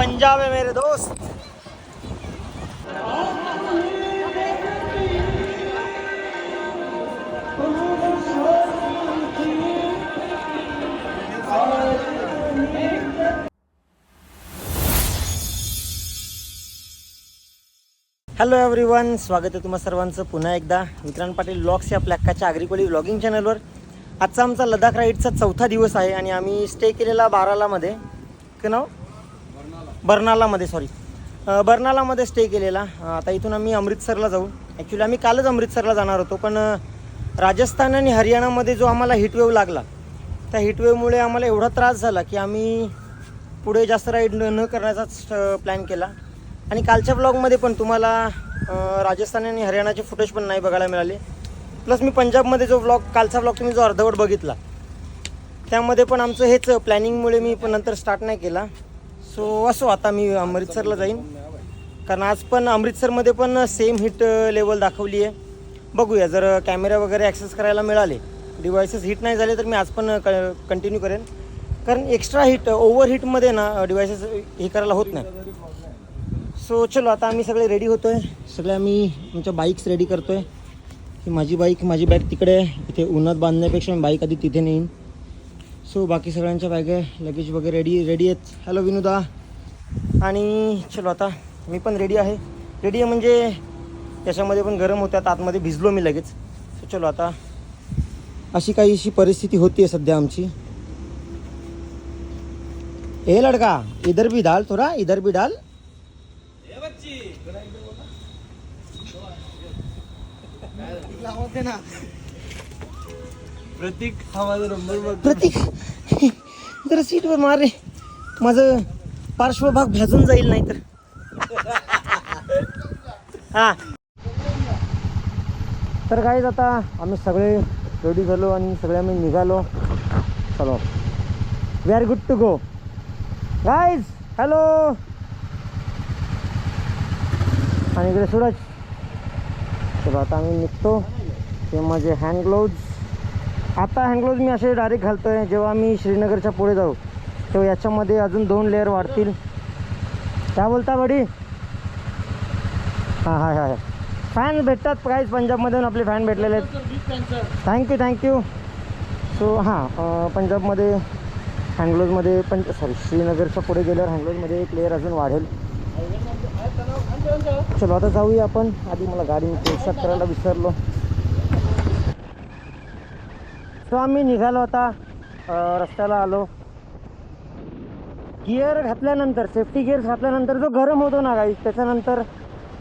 पंजाब है मेरे दोस्त। हॅलो एव्हरीवन स्वागत आहे तुम्हा सर्वांचं पुन्हा एकदा. विक्रांत पाटील ब्लॉग्स या आपल्या अक्काच्या आग्रिकोली ब्लॉगिंग चॅनलवर आजचा आमचा लडाख राईडचा चौथा दिवस आहे आणि आम्ही स्टे केलेला बारालामध्ये काय नाव बर्नालामध्ये सॉरी बर्नालामध्ये स्टे केलेला. आता इथून आम्ही अमृतसरला जाऊ. ॲक्च्युली आम्ही कालच अमृतसरला जाणार होतो पण राजस्थान आणि हरियाणामध्ये जो आम्हाला हिटवेव लागला त्या हिटवेवमुळे आम्हाला एवढा त्रास झाला की आम्ही पुढे जास्त राईड न करण्याचा करण्याचाच प्लॅन केला. आणि कालच्या ब्लॉगमध्ये पण तुम्हाला राजस्थान आणि हरियाणाचे फुटेज पण नाही बघायला मिळाले. प्लस मी पंजाबमध्ये जो ब्लॉग कालचा ब्लॉग तुम्ही जो अर्धवट बघितला त्यामध्ये पण आमचं हेच प्लॅनिंगमुळे मी पण नंतर स्टार्ट नाही केला. सो असो आता मी अमृतसरला जाईन. कारण आज पण अमृतसरमध्ये पण सेम हिट लेवल दाखवली आहे बघूया जर कॅमेरा वगैरे ॲक्सेस करायला मिळाले डिव्हायसेस हिट नाही झाले तर मी आज पण uh, क कंटिन्यू करेन. कारण एक्स्ट्रा हिट ओव्हर हिटमध्ये ना uh, डिव्हायसेस uh, हे करायला होत नाही. सो चलो आता आम्ही सगळे रेडी होतो आहे सगळे आम्ही आमच्या बाईक्स रेडी करतो आहे ही माझी बाईक माझी बॅग तिकडे आहे. इथे उन्हात बांधण्यापेक्षा मी बाईक आधी तिथे नेईन. सो बाकी सगळ्यांच्या बॅग आहे. लगेज वगैरे रेडी रेडी आहेत. हॅलो विनुदा. आणि चलो आता मी पण रेडी आहे. रेडी आहे म्हणजे त्याच्यामध्ये पण गरम होत्यात आतमध्ये भिजलो मी लगेच. सो चलो आता. अशी काहीशी परिस्थिती होती सध्या आमची. ए लडका इधर भी डाल थोड़ा इधर भी डाल. प्रतीक हा माझा नंबर बघ. प्रतीक. जरा सीटवर मार रे. माझं पार्श्वभाग भाजून जाईल नाही तर हा. तर काय आता आम्ही सगळे रेडी झालो आणि सगळे आम्ही निघालो. चलो. We are good to go guys hello आणि इकडे सूरज. चलो आता आम्ही निघतो. ते माझे हँड ग्लोव्ज आता हँडग्लोज मी असे डायरेक्ट घालतोय. जेव्हा मी श्रीनगरच्या पुढे जाऊ तेव्हा याच्यामध्ये अजून दोन लेअर वाढतील. काय बोलता बडी? हां हां हां फॅन भेटतात काहीच पंजाबमधून आपले फॅन भेटलेले आहेत. थँक्यू थँक्यू सो हां पंजाबमध्ये हँडग्लोजमध्ये पंच सॉरी श्रीनगरच्या पुढे गेल्यावर हँडग्लोजमध्ये एक लेअर अजून वाढेल. चलो आता जाऊया आपण. आधी मला गाडी पोशाख करायला विसरलो. तो आम्ही निघालो आता रस्त्याला आलो. गिअर घातल्यानंतर सेफ्टी गिअर घातल्यानंतर जो गरम होतो ना गाईस त्याच्यानंतर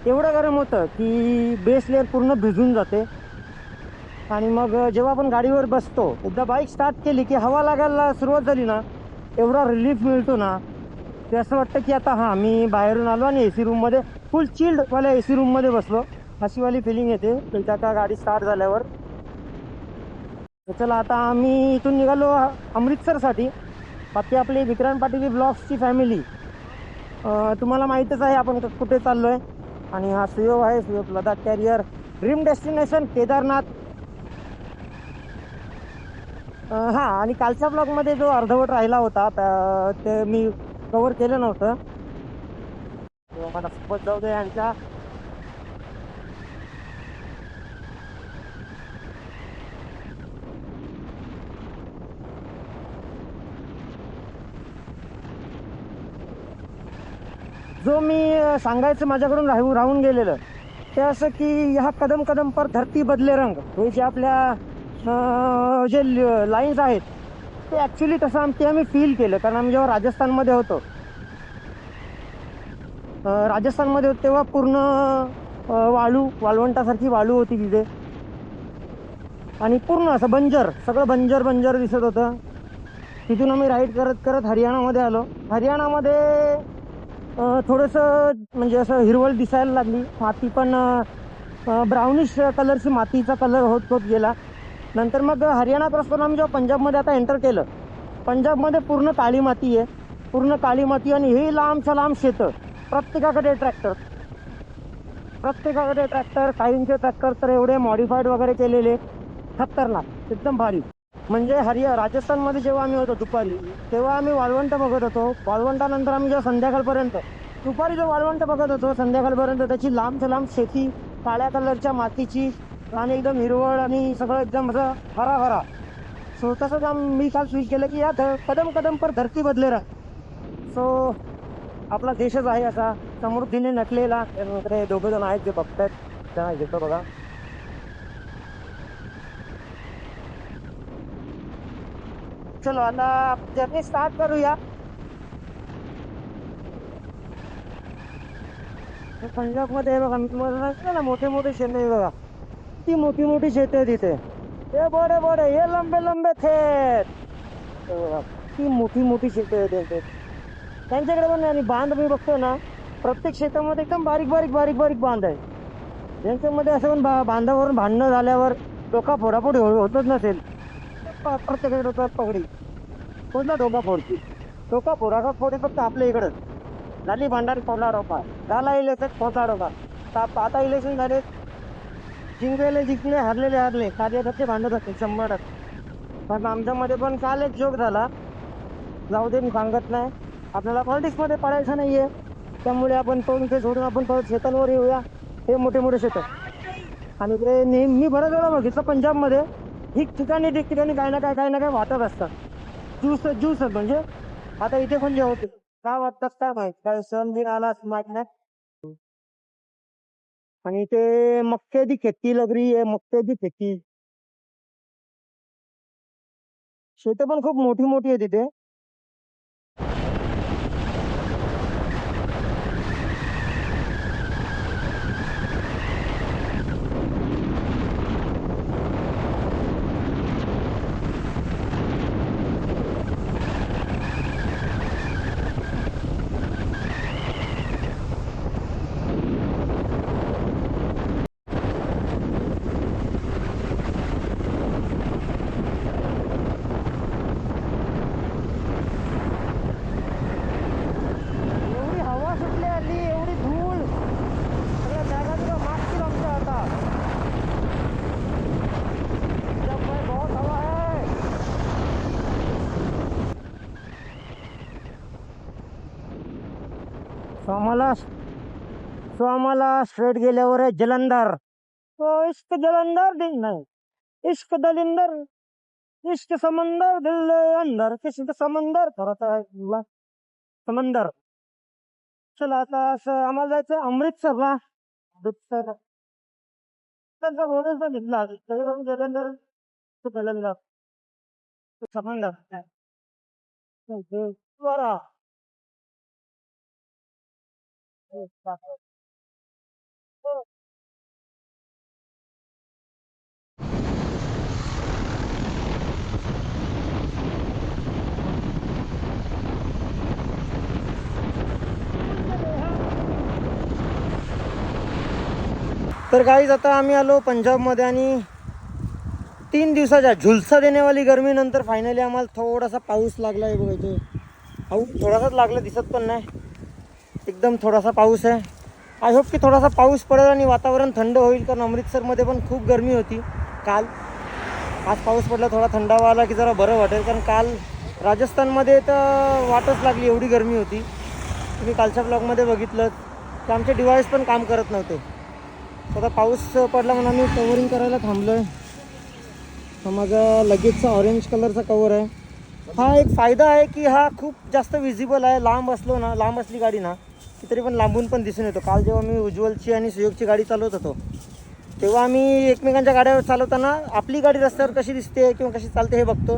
एवढं गरम होतं की बेस लेअर पूर्ण भिजून जाते. आणि मग जेव्हा आपण गाडीवर बसतो एकदा बाईक स्टार्ट केली की हवा लागायला सुरुवात झाली ना एवढा रिलीफ मिळतो ना. ते असं वाटतं की आता हां मी बाहेरून आलो आणि ए सी रूममध्ये फुल चिल्डवाल्या ए सी रूममध्ये बसलो. अशीवाली फिलिंग येते. त्या का गाडी स्टार्ट झाल्यावर चला आता आम्ही इथून निघालो अमृतसरसाठी. बाकी आपली विक्रांत पाटील ब्लॉग्सची फॅमिली. तुम्हाला माहीतच आहे आपण कुठे चाललो आहे आणि हा सुयोग आहे Suyog Ladakh carrier. Dream destination Kedarnath. हां आणि कालच्या ब्लॉगमध्ये जो अर्धवट राहिला होता ते मी कवर केलं नव्हतं. मला सोबत जाऊ दे यांच्या. जो मी सांगायचं माझ्याकडून राहू राहून गेलेलं ते असं की ह्या कदम कदम पर धरती बदले रंग. हे जे आपल्या जे लाईन्स आहेत ते ॲक्च्युली तसं आम ते आम्ही फील केलं. कारण आम्ही जेव्हा राजस्थानमध्ये होतो राजस्थानमध्ये होतो तेव्हा पूर्ण वाळू वाळवंटासारखी वाळू होती तिथे. आणि पूर्ण असं बंजर सगळं बंजर बंजर दिसत होतं. तिथून आम्ही राईड करत करत हरियाणामध्ये आलो. हरियाणामध्ये थोडंसं म्हणजे असं हिरवळ दिसायला लागली. माती पण ब्राउनिश कलरची मातीचा कलर होत होत गेला. नंतर मग हरियाणापासून आम्ही जेव्हा पंजाबमध्ये आता एंटर केलं पंजाबमध्ये पूर्ण काळी माती आहे. पूर्ण काळी माती आणि हे लांबच्या लांब शेतं. प्रत्येकाकडे ट्रॅक्टर प्रत्येकाकडे ट्रॅक्टर काहींचे ट्रॅक्टर तर एवढे मॉडिफाईड वगैरे केलेले. खतरनाक एकदम भारी. म्हणजे हरिया राजस्थानमध्ये जेव्हा आम्ही होतो दुपारी तेव्हा आम्ही वाळवंट बघत होतो. वाळवंटानंतर आम्ही जेव्हा संध्याकाळपर्यंत दुपारी जो वाळवंट बघत होतो संध्याकाळपर्यंत त्याची लांबच्या लांब शेती काळ्या कलरच्या मातीची आणि एकदम हिरवळ आणि सगळं एकदम असं हरा हरा सो तसंच आम मी काल स्विच केलं की या ध- कदम कदम पर धरती बदले राहा सो आपला देशच आहे असा. समृद्धीने नटलेला. दोघं जण आहेत जे बघतायत. त्यांना घेतो बघा. चलो आता जर्नी स्टार्ट करूया. पंजाबमध्ये बघा मी तुम्हाला सांगितलं ना मोठे मोठे शेत आहे बघा. ती मोठी मोठी शेत आहे तिथे. हे बडे बडे हे लंबे लंबे थेट. किती ती मोठी मोठी शेत आहे त्यांचे त्यांच्याकडे पण आणि बांध मी बघतो ना प्रत्येक शेतामध्ये एकदम बारीक बारीक बारीक बारीक बांध आहे. त्यांच्यामध्ये असं पण बा बांधावरून भांडणं झाल्यावर डोका फोडाफोडी हो- होतच नसेल. प्रत्येकाकडे होतात पगडी. कोणता डोका फोडती डोका फोडा फोडे फक्त आपल्या इकडंच झाली भांडार फोडला रोपा झाला इलेक्शन पोचा डोका. तर आता इलेक्शन झाले. जिंकलेले जिंकले हरलेले हरले. कार्यकर्ते भांडत असते शंभर टक्के. पण आमच्यामध्ये पण काल एक जोक झाला. जाऊ दे मी सांगत नाही. आपल्याला पॉलिटिक्समध्ये पडायचं नाही आहे त्यामुळे आपण तो ते सोडून आपण परत शेतांवर येऊया. हे मोठे मोठे शेत आणि ते नेहमी बऱ्याच वेळा बघितलं पंजाबमध्ये. ठिकठिकाणी ठिकठिकाणी काही ना काय काही ना काय वाटत असतात ज्यूस ज्यूस म्हणजे आता इथे पण जे होते काय वाटतात काय माहीत? काय सण बिन आला असं माहीत नाही. आणि इथे मक्के दी खेती लग रही है मक्के दी खेती. शेती पण खूप मोठी मोठी आहे तिथे एवढी हवा सुटली आली एवढी धूळ सगळ्या बॅगा तुला मागतील आमच्या आता पंजाबमध्ये बहुत हवा है सो आम्हाला सो आम्हाला स्ट्रेट गेल्यावर आहे जलंधर. तो इश्क जलंधर दिन नाही. इश्क दलिंदर इश्क समंदर दिल अंदर. किश्क समंदर थोडासा समंदर. चला आता असं आम्हाला जायचं अमृतसरला. अमृतसर. त्यांचा रोडच निघला जलंधर. जलंधर. समंदर. बरा हो. तर काहीच आता आम्ही आलो पंजाबमध्ये आणि तीन दिवसाच्या झुलसा देण्यावाली गरमीनंतर फायनली आम्हाला थोडासा पाऊस लागला आहे बघा इथे. पाऊस थोडासाच लागला दिसत पण नाही. एकदम थोडासा पाऊस आहे. आय होप की थोडासा पाऊस पडेल आणि वातावरण थंड होईल कारण अमृतसरमध्ये पण खूप गरमी होती काल. आज पाऊस पडला थोडा थंडावा आला की जरा बरं वाटेल कारण काल राजस्थानमध्ये तर वाटच लागली एवढी गरमी होती. तुम्ही कालच्या ब्लॉगमध्ये बघितलं की आमचे डिव्हाइस पण काम करत नव्हते. आता पाऊस पडला म्हणून आम्ही कवरिंग करायला थांबलो आहे हा माझा लगेचचा ऑरेंज कलरचा कवर आहे. हा एक फायदा आहे की हा खूप जास्त विजिबल आहे. लांब असलो ना लांब असली गाडी ना की तरी पण लांबून पण दिसून येतो. काल जेव्हा मी उज्ज्वलची आणि सुयोगची गाडी चालवत होतो तेव्हा आम्ही एकमेकांच्या गाड्या चालवताना आपली गाडी रस्त्यावर कशी दिसते किंवा कशी चालते हे बघतो.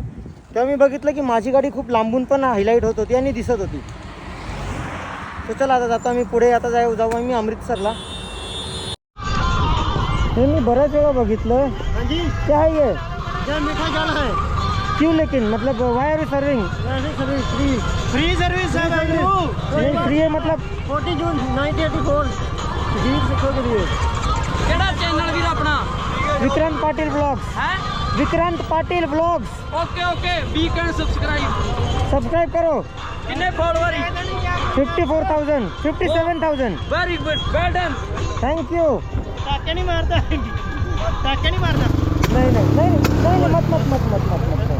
तेव्हा मी बघितलं की माझी गाडी खूप लांबून पण हायलाईट होत होती आणि दिसत होती. तर चला आता जातो आम्ही पुढे आता जाऊ जाऊ आम्ही अमृतसरला हे मी बऱ्याच वेळा बघितलं. क्या है ये मीठा जाना है क्यों लेकिन? मतलब why are serving free free service sir नहीं फ्री है मतलब 40 जून 1984 शहीद सिखों के लिए। केड़ा चैनल भी अपना? विक्रांत पाटिल ब्लॉग्स। हैं? Vikrant Patil blogs. Okay okay बी कर सब्सक्राइब सब्सक्राइब करो। कितने follower fifty four thousand fifty seven thousand very good well done thank you टाके नहीं मारता। टाके नहीं मारता। नहीं नहीं नहीं नहीं मत मत मत मत मत।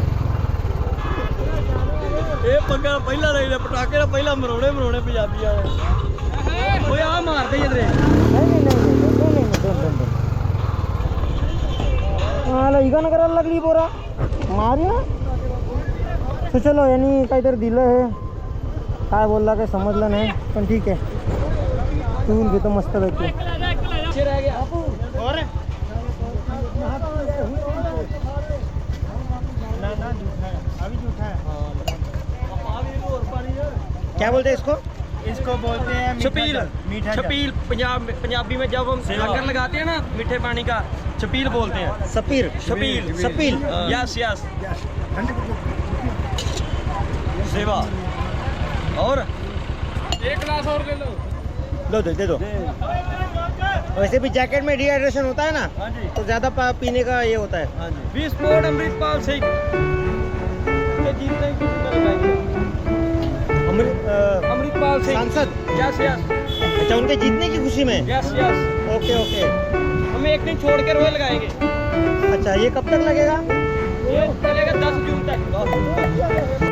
ਇਹ ਪੰਗਾ ਪਹਿਲਾਂ ਰਹੀ ਪਟਾਕੇ ਦਾ ਪਹਿਲਾਂ ਮਰੋੜੇ ਮਰੋੜੇ ਪੰਜਾਬੀ ਵਾਲੇ ਓਏ ਆ ਮਾਰਦੇ ਜਿਹੜੇ नाही नाही नाही नाही नाही नाही दोन दोन दोन मला इगानं करायला लागली पोरा मारी ना तू चलो यांनी काहीतरी दिलं हे काय बोलला काही समजलं नाही पण ठीक आहे पिऊन घेतो मस्त पैकी ਪਿੱਛੇ ਰਹਿ ਗਿਆ और क्या बोलते हैं इसको? इसको बोलते हैं छपील मीठा छपील पंजाब पंजाबी में जब हम लंगर लगाते हैं ना मीठे पानी का छपील बोलते हैं। सपीर छपील। सपील। यस यस सेवा। और? एक गिलास और ले लो। दो दो दे दो। वैसे भी जैकेट में डिहाइड्रेशन होता है ना हाँ जी। तो ज़्यादा पीने का ये होता है। हाँ जी। विस्फोट अमृतपाल सिंह ये अमृतपाल सिंह। सांसद। यस यस अच्छा उनके जीतने की खुशी में? यस यस ओके ओके हम एक दिन छोड़ के रोए लगाएँगे अच्छा ये कब तक लगेगा? ये चलेगा दस जून तक।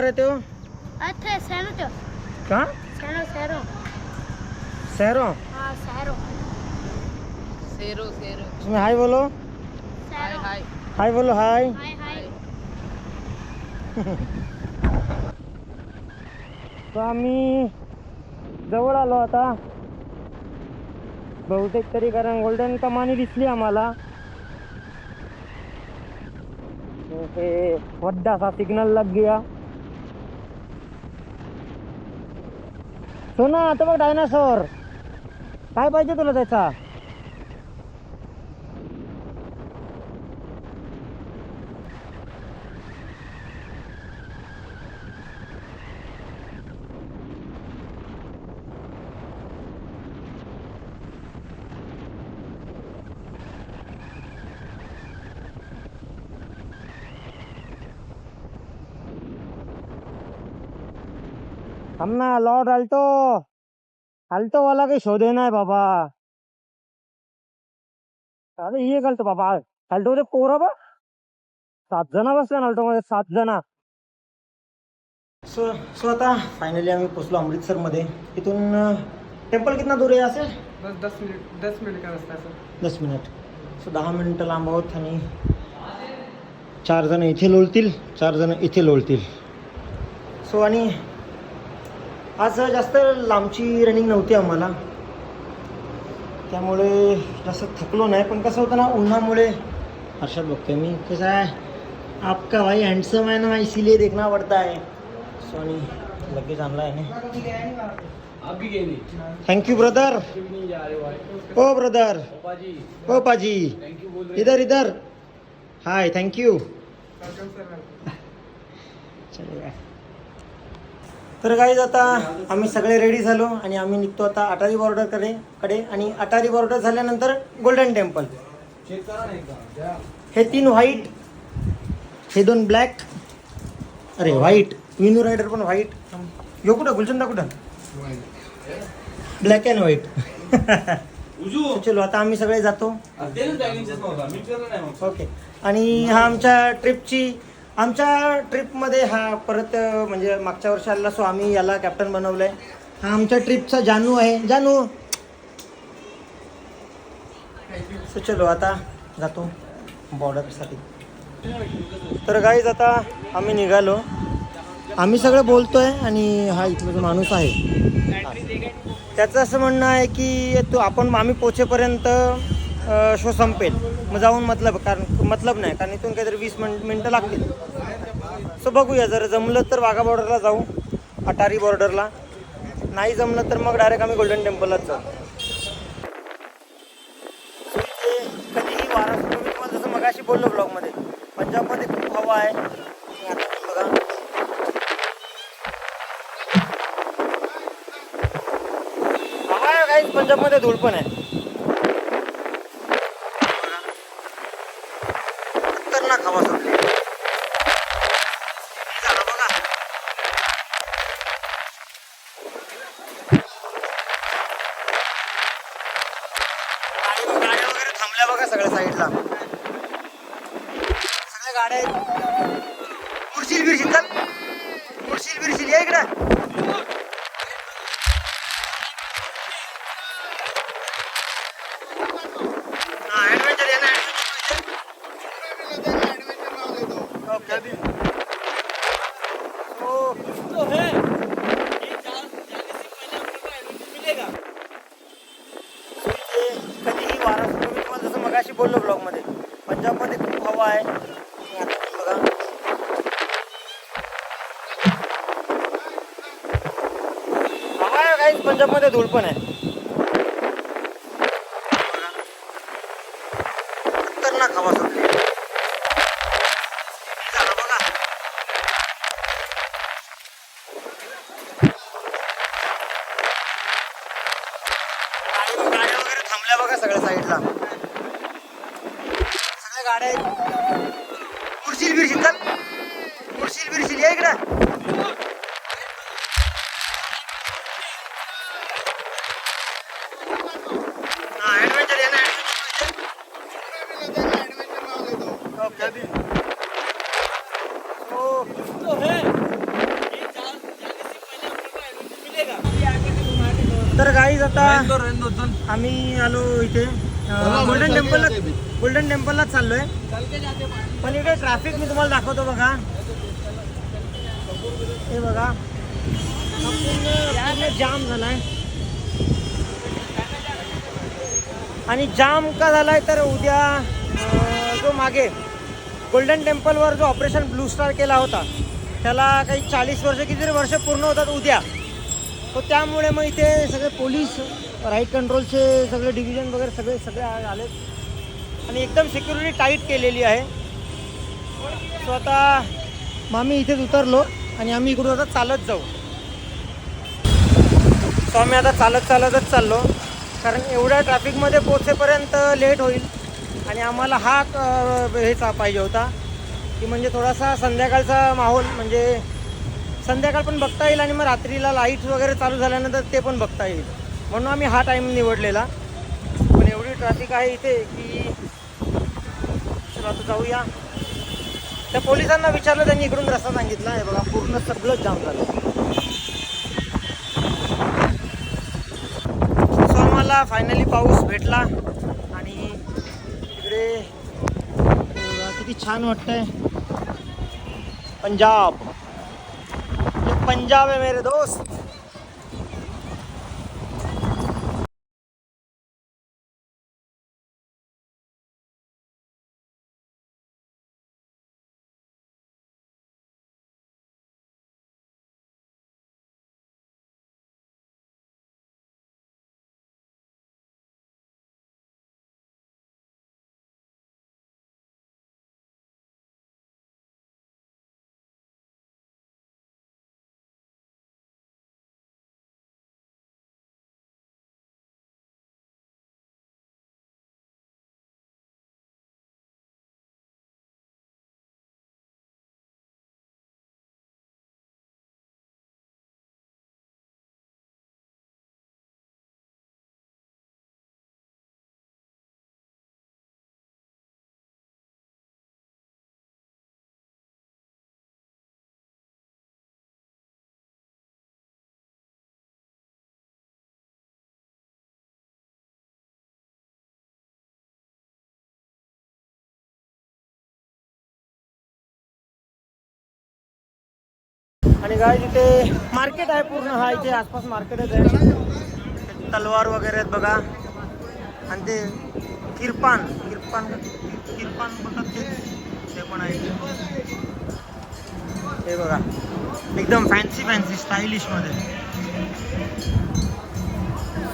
रहते हो अच्छे सैनो चो कहाँ सैनो सैरो सैरो हाँ सैरो सैरो सैरो इसमें हाय बोलो. हाय हाय. हाय बोलो हाय. हाय हाय. तो आम्ही जवळ आलो आता. बहुतेक तरी कारण गोल्डन कमानी दिसली आम्हाला. हे वड्डा असा सिग्नल लग गया. सोना आता बघ डायनासोर काय पाहिजे तुला त्याचा? थांब ना लॉर्ड आल्टो आल्टो वाला काही शोधे नाही बाबा। अरे ये घालतो बाबा आल्टो मध्ये पोरं बा। सात जण बसले ना आल्टो मध्ये सात जण सो सो आता फायनली आम्ही पोचलो अमृतसरमध्ये. इथून टेम्पल कितना दूर आहे असेल बस दस मिनट दस मिनट का रास्ता है सर? दस मिनिट. सो दहा मिनिटं लांब आहोत आणि चार जण इथे लोळतील चार जण इथे लोळतील. सो आणि आज जास्त लांबची रनिंग नव्हती आम्हाला. त्यामुळे जास्त थकलो नाही. पण कसं होतं ना उन्हामुळे हर्षद बघतोय मी. कसं आहे? आपका भाई हँडसम आहे ना इसीलिए देखना पडता है सो आणि लगेच आणला आहे थँक्यू ब्रदर ओ ब्रदर ओ पाजी यू बोल इधर इधर. हाय थँक्यू चलेगा तर गाईज आता आम्ही सगळे रेडी झालो आणि आम्ही निघतो आता अटारी बॉर्डरकडे कडे. आणि अटारी बॉर्डर झाल्यानंतर गोल्डन टेम्पल हे तीन व्हाईट हे दोन ब्लॅक अरे व्हाईट विनू रायडर पण व्हाईट यो कुठं? गुलचंदा कुठं? ब्लॅक अँड व्हाईट चलो आता आम्ही सगळे जातो. ओके आणि हा आमच्या ट्रिपची आमच्या ट्रिपमध्ये हा परत म्हणजे मागच्या वर्षाला आला सो आम्ही याला कॅप्टन बनवलंय. हा आमच्या ट्रिपचा जानू आहे. जानू! सो चलो आता जातो बॉर्डरसाठी तर गाईज आता आम्ही निघालो. आम्ही सगळं बोलतो आहे आणि हा इथला जो माणूस आहे. त्याचं असं म्हणणं आहे की तो आपण आम्ही पोचेपर्यंत शो संपेल. मग जाऊन मतलब कारण मतलब नाही कारण इथून काहीतरी वीस मिन मिनटं लागतील. सो बघूया जर जमलं तर वाघा बॉर्डरला जाऊ अटारी बॉर्डरला नाही जमलं तर मग डायरेक्ट आम्ही गोल्डन टेम्पललाच जाऊ. कधीही वारा तुम्हाला जसं मगाशी बोललो ब्लॉगमध्ये पंजाबमध्ये खूप हवा आहे. आता बघा. हवा आहे काही पंजाबमध्ये धूळ पण आहे खतरनाक हवा सुटली झालं बघा गाडी गाड्या वगैरे थांबल्या बघा सगळ्या साईडला सगळ्या गाड्या आहेत. उडशील बिरशील चल. उडशील बिरशील या इकडं हा ऍडव्हेंचर आहे ना ओके ओ तो है ये जा, जाने से पहले हम लोग को एडवेंचर मिलेगा सो इथे कधीही वारा सुरू मी तुम्हाला जसं मगाशी बोललो ब्लॉगमध्ये पंजाबमध्ये खूप हवा आहे आणि आता पण बघा हवा आहे काही पंजाबमध्ये धूळ पण आहे बघा. खतरनाक हवा सुटली झालं बघा गाडी गाड्या गाड्या बघा सगळ्या साईडला सगळ्या गाड्या आहेत. उडशील बिरशील चल. उडशील बिरशील या इकडं हा ऍडव्हेंचर आहे ना ओके ओ तो है ये जा, जाने से पहले हम लोग को एडवेंचर मिलेगा तर गाईज आता रेंदो रेंदो चल आम्ही आलो इथे. गोल्डन टेम्पलला गोल्डन टेम्पललाच चाललोय. चल के जाते पानी पण इकडे ट्रॅफिक मी तुम्हाला दाखवतो बघा. हे बघा. जाम झालाय. आणि जाम का झालाय तर उद्या जो मागे गोल्डन टेम्पलवर जो ऑपरेशन ब्लू स्टार केला होता त्याला काही चाळीस वर्ष किती वर्ष पूर्ण होतात उद्या. तो त्यामुळे मग इथे सगळे पोलीस राईट कंट्रोलचे सगळे डिव्हिजन वगैरे सगळे सगळे आले आणि एकदम सिक्युरिटी टाईट केलेली आहे. सो आता मग आम्ही इथेच उतरलो आणि आम्ही इकडून आता चालत जाऊ. सो आम्ही आता चालत चालतच चाललो. कारण एवढ्या ट्रॅफिकमध्ये पोचेपर्यंत लेट होईल. आणि आम्हाला हा हेचा पाहिजे होता. की म्हणजे थोडासा संध्याकाळचा माहोल म्हणजे संध्याकाळ पण बघता येईल आणि मग रात्रीला लाईट्स वगैरे चालू झाल्यानंतर ते पण बघता येईल. म्हणून आम्ही हा टाईम निवडलेला. पण एवढी ट्रॅफिक आहे इथे की चला आता जाऊया. त्या पोलिसांना विचारलं त्यांनी इकडून रस्ता सांगितला. आहे बघा पूर्ण सगळं जाम झालं. सो आम्हाला फायनली पाऊस भेटला. आणि इकडे किती छान वाटतंय. पंजाब. ये पंजाब आहे मेरे दोस्त. आणि काय तिथे मार्केट आहे पूर्ण. हा इथे आसपास मार्केटच आहे तलवार वगैरे आहेत बघा. आणि ते किरपान. किरपान किरपान बोलतात ते. ते पण आहे. हे बघा. एकदम फॅन्सी फॅन्सी स्टायलिशमध्ये.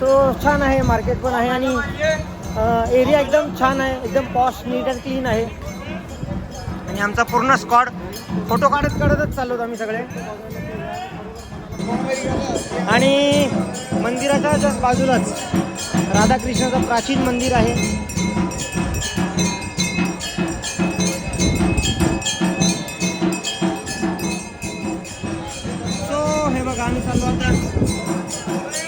सो छान आहे. मार्केट पण आहे आणि एरिया एकदम छान आहे. एकदम पॉश नीट अँड क्लीन आहे. आणि आमचा पूर्ण स्कॉड फोटो काढत काढतच चाललो आम्ही सगळे. आणि मंदिराच्या just बाजूलाच राधाकृष्णाचं प्राचीन मंदिर आहे. सो हे बघा आम्ही चाललो आता.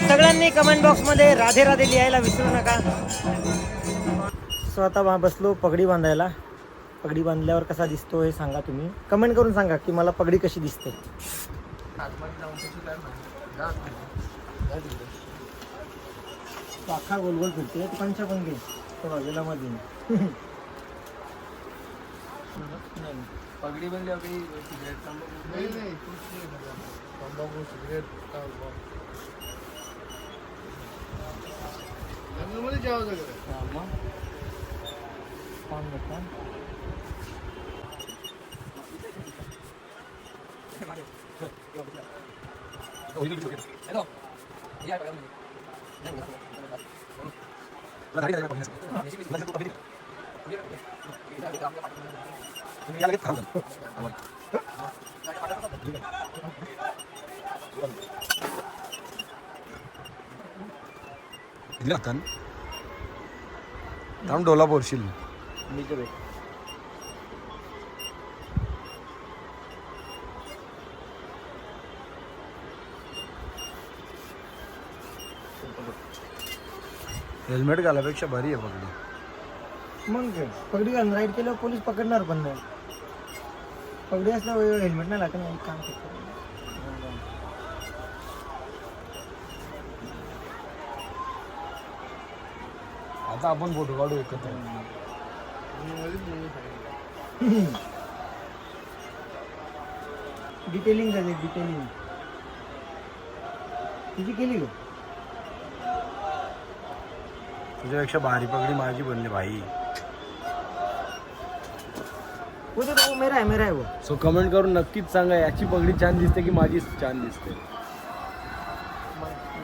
सगळ्यांनी कमेंट बॉक्समध्ये राधे राधे लिहायला विसरू नका. स्वतः बा- बसलो पगडी बांधायला. पगडी बांधल्यावर कसा दिसतो हे सांगा तुम्ही. कमेंट करून सांगा की मला पगडी कशी दिसते. अख्खा गोल गोल फिरते तू पंचा पण घे. तो बाजूला मध्ये नाही. पगडी बनली आपली सिगरेट तंबाखू सिगरेट जंगलमध्ये जेवायचं का? पान बघा. थांब डोला बोलशील मी हेल्मेट घालापेक्षा भारी आहे पगडी. मग काय? पगडी घालून राईड केल्यावर पोलीस पकडणार पण नाही. पगडी असल्यावर हेल्मेट नाही लागत ना एक काम करतो. आता आपण फोटो काढू एकत्र. डिटेलिंग झाली डिटेलिंग तुझी केली का? तुझ्यापेक्षा भारी पगडी माझी बनली भाई. वो तो वो मेरा है मेरा है वो. सो कमेंट करून नक्कीच सांगा याची पगडी छान दिसते की माझी छान दिसते?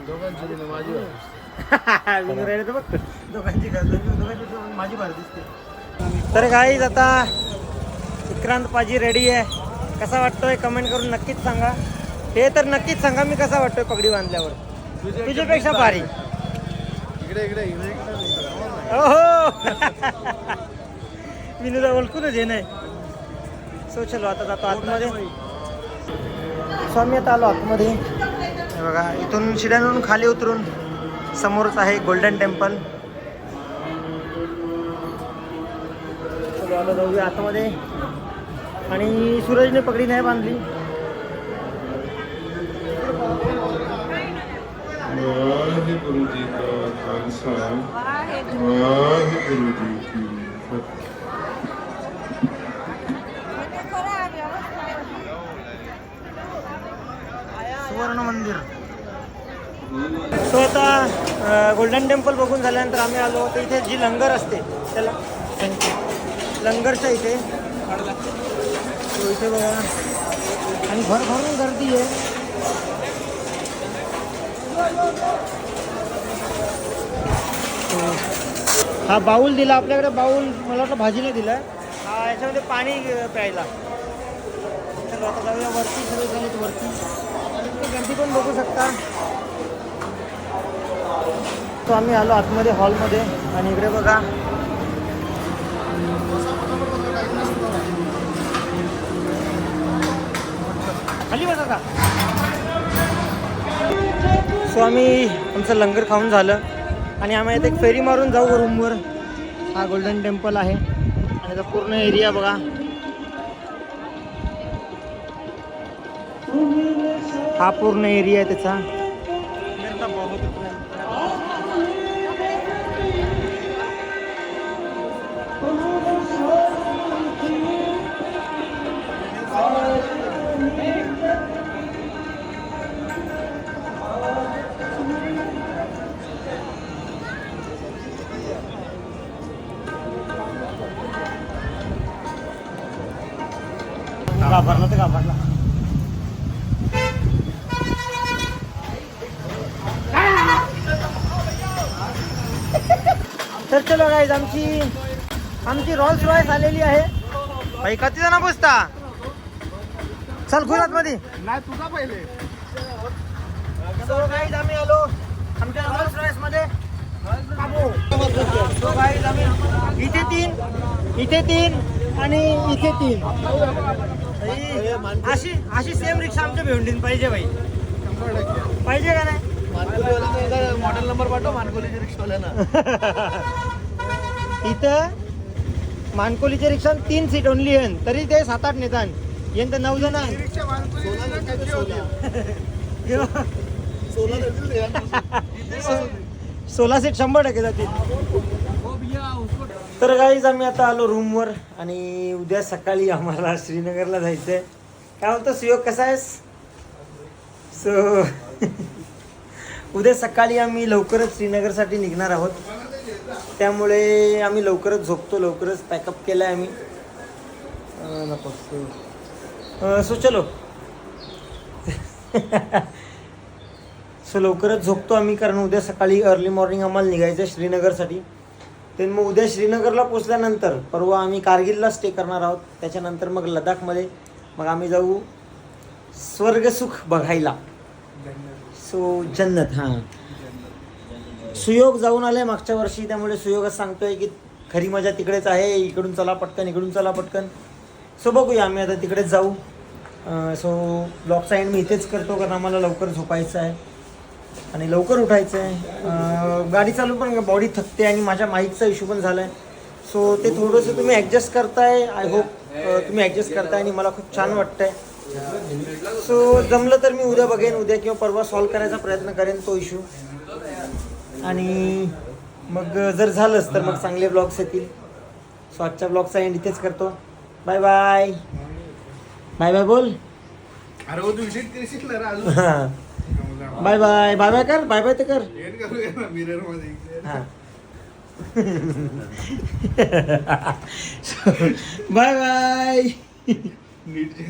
दोघांची माझी तर बघ. दोघांची घाल- दोघांची दोघांची माझी भारी दिसते. तर गाईज आता विक्रांत पाजी रेडी आहे. कसा वाटतोय? कमेंट करून नक्कीच सांगा. हे तर नक्कीच सांगा मी कसा वाटतोय पगडी बांधल्यावर. तुझ्यापेक्षा भारी. इकडे इकडे इकडे ओहो! विनोदा ओळखूनच हे नाही. सो चलो आता जातो आतमध्ये. स्वामी आता आलो आतमध्ये. हे बघा इथून शिड्यांवरून खाली उतरून समोरच आहे गोल्डन टेम्पल चलो आता जाऊया आतमध्ये. आणि सूरजने पगडी नाही बांधली. ਵਾਹਿਗੁਰੂ ਜੀ ਕਾ ਖਾਲਸਾ ਵਾਹਿਗੁਰੂ ਜੀ ਕੀ ਫਤਿਹ सुवर्ण मंदिर सो आता गोल्डन टेम्पल बघून झाल्यानंतर आम्ही आलो तर इथे जी लंगर असते त्याला लंगरच्या इथे तो इथे बघा आणि भरभरून गर्दी आहे तो- हा बाऊल दिला आपल्याकडे बाऊल मला वाटतं भाजीला दिला. हा याच्यामध्ये पाणी प्यायला. जाऊया वरती सगळे झालेत वरती. गर्दी पण बघू शकता. तो आम्ही आलो आतमध्ये हॉलमध्ये आणि इकडे बघा. खाली बघा का सो आम्ही आमचं लंगर खाऊन झालं. आणि आम्ही आता एक फेरी मारून जाऊ रूमवर. हा गोल्डन टेम्पल आहे. आणि त्याचा पूर्ण एरिया बघा. हा पूर्ण एरिया आहे त्याचा. घाबरला तर घाबरला. तर चलो गाईज आमची आमची रॉल्स रॉयस आलेली आहे. भाई किती जण बसता? चल गुजरात मध्ये नाही तुझा पहिले. गाईज आम्ही आलो आमच्या रॉल्स रॉयसमध्ये. आम्ही इथे तीन इथे तीन आणि इथे तीन. अशी अशी सेम रिक्षा आमच्या भेंडीन पाहिजे भाई पाहिजे का नाही? मॉडेल नंबर पाठव मानकोलीच्या रिक्षावाल्यांना इथं मानकोलीच्या रिक्षा तीन सीट ओनली आहे तरी ते सात आठ नेतान यंत नऊ जण सोळा सीट शंभर टक्के जातील. तर गाईज आम्ही आता आलो रूमवर आणि उद्या सकाळी आम्हाला श्रीनगरला जायचं आहे काय म्हणतो सुयोग कसा आहेस? सो उद्या सकाळी आम्ही लवकरच श्रीनगरसाठी निघणार आहोत. त्यामुळे आम्ही लवकरच झोपतो लवकरच पॅकअप केलं आहे आम्ही. नको सो चलो. सो लवकरच झोपतो आम्ही कारण उद्या सकाळी अर्ली मॉर्निंग आम्हाला निघायचं आहे श्रीनगरसाठी. ते मग उद्या श्रीनगरला पोचल्यानंतर परवा आम्ही कारगिलला स्टे करणार आहोत. त्याच्यानंतर मग लडाखमध्ये मग आम्ही जाऊ स्वर्गसुख बघायला. सो जन्नत हां. सुयोग जाऊन आले मागच्या वर्षी त्यामुळे सुयोगच सांगतोय की खरी मजा तिकडेच आहे इकडून चला पटकन इकडून चला पटकन. सो बघूया आम्ही आता तिकडेच जाऊ. सो ब्लॉकचा एंड मी इथेच करतो कारण आम्हाला लवकर झोपायचं आहे. आणि लवकर उठायचं आहे गाडी चालू पण बॉडी थकते आणि माझ्या माईकचा इश्यू पण झाला आहे सो ते थोडंसं तुम्ही ॲडजस्ट करताय. आय होप तुम्ही ॲडजस्ट करताय आणि मला खूप छान वाटतंय. सो जमलं तर मी उद्या बघेन उद्या किंवा परवा सॉल्व करायचा प्रयत्न करेन तो इश्यू आणि मग जर झालंच तर मग चांगले ब्लॉग्स येतील. सो आजच्या ब्लॉगचा एंड इथेच करतो. बाय बाय बाय बाय बोल. अरे बाय बाय बाय बाय कर बाय बाय तर कर. मिररमध्ये हां. Bye bye. नीट